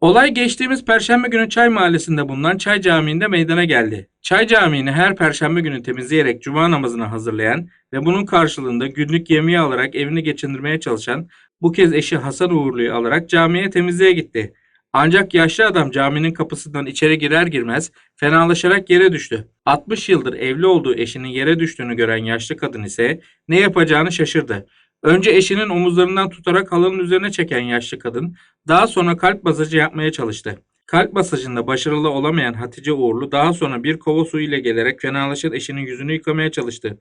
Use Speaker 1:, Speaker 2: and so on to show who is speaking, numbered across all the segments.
Speaker 1: Olay geçtiğimiz Perşembe günü Çay Mahallesi'nde bulunan Çay Camii'nde meydana geldi. Çay Camii'ni her Perşembe günü temizleyerek Cuma namazını hazırlayan ve bunun karşılığında günlük yemeği alarak evini geçindirmeye çalışan bu kez eşi Hasan Uğurlu'yu alarak camiye temizliğe gitti. Ancak yaşlı adam caminin kapısından içeri girer girmez fenalaşarak yere düştü. 60 yıldır evli olduğu eşinin yere düştüğünü gören yaşlı kadın ise ne yapacağını şaşırdı. Önce eşinin omuzlarından tutarak halının üzerine çeken yaşlı kadın daha sonra kalp masajı yapmaya çalıştı. Kalp masajında başarılı olamayan Hatice Uğurlu daha sonra bir kova suyu ile gelerek fenalaşan eşinin yüzünü yıkamaya çalıştı.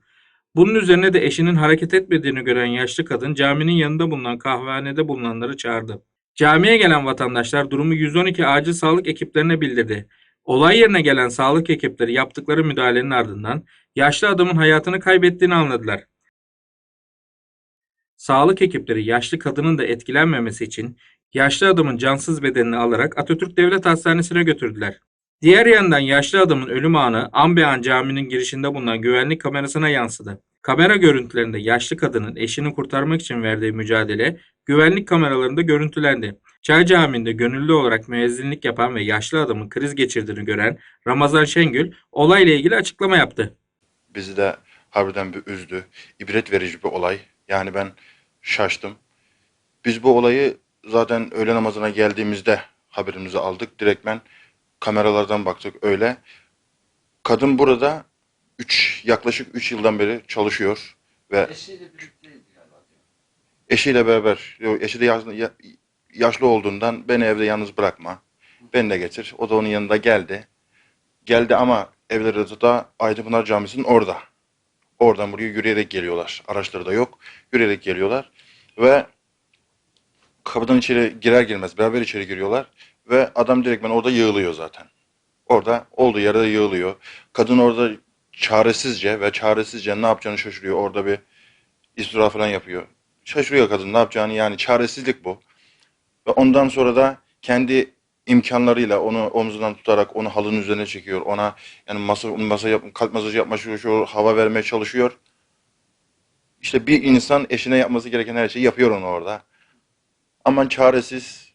Speaker 1: Bunun üzerine de eşinin hareket etmediğini gören yaşlı kadın caminin yanında bulunan kahvehanede bulunanları çağırdı. Camiye gelen vatandaşlar durumu 112 acil sağlık ekiplerine bildirdi. Olay yerine gelen sağlık ekipleri yaptıkları müdahalenin ardından yaşlı adamın hayatını kaybettiğini anladılar. Sağlık ekipleri yaşlı kadının da etkilenmemesi için yaşlı adamın cansız bedenini alarak Atatürk Devlet Hastanesi'ne götürdüler. Diğer yandan yaşlı adamın ölüm anı Ambean Camii'nin girişinde bulunan güvenlik kamerasına yansıdı. Kamera görüntülerinde yaşlı kadının eşini kurtarmak için verdiği mücadele güvenlik kameralarında görüntülendi. Çay Camii'nde gönüllü olarak müezzinlik yapan ve yaşlı adamın kriz geçirdiğini gören Ramazan Şengül olayla ilgili açıklama yaptı.
Speaker 2: Bizi de harbiden bir üzdü. İbret verici bir olay. Yani ben şaştım. Biz bu olayı zaten öğle namazına geldiğimizde haberimizi aldık. Direktmen kameralardan baktık öyle. Kadın burada 3 yaklaşık 3 yıldan beri çalışıyor ve
Speaker 3: Eşiyle birlikteydi galiba.
Speaker 2: eşiyle beraber yok, eşi de yaşlı, ya- yaşlı olduğundan beni evde yalnız bırakma. Beni de getir. O da onun yanında geldi. Geldi ama evleri de Aydınpınar Camisi'nin orada. Oradan buraya yürüyerek geliyorlar. Araçları da yok. Yürüyerek geliyorlar. Ve kapıdan içeri girer girmez beraber içeri giriyorlar. Ve adam direktmen orada yığılıyor zaten. Orada olduğu yerde yığılıyor. Kadın orada çaresizce ve çaresizce ne yapacağını şaşırıyor. Orada bir istura falan yapıyor. Şaşırıyor kadın ne yapacağını yani çaresizlik bu. Ve ondan sonra da kendi imkanlarıyla onu omzundan tutarak onu halının üzerine çekiyor. Ona yani masa, masa yap, kalp masajı yapmaya çalışıyor, hava vermeye çalışıyor. İşte bir insan eşine yapması gereken her şeyi yapıyor onu orada. Aman çaresiz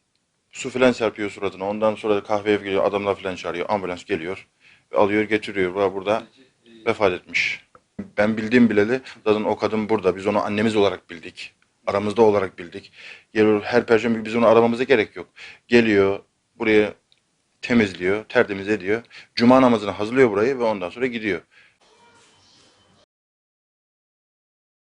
Speaker 2: su filan serpiyor suratına. Ondan sonra kahveye geliyor, adamlar filan çağırıyor. Ambulans geliyor ve alıyor getiriyor. Burada, burada vefat etmiş. Ben bildiğim bileli zaten o kadın burada. Biz onu annemiz olarak bildik. Aramızda olarak bildik. Her perşembe biz onu aramamıza gerek yok. Geliyor buraya temizliyor, tertemiz ediyor. Cuma namazını hazırlıyor burayı ve ondan sonra gidiyor.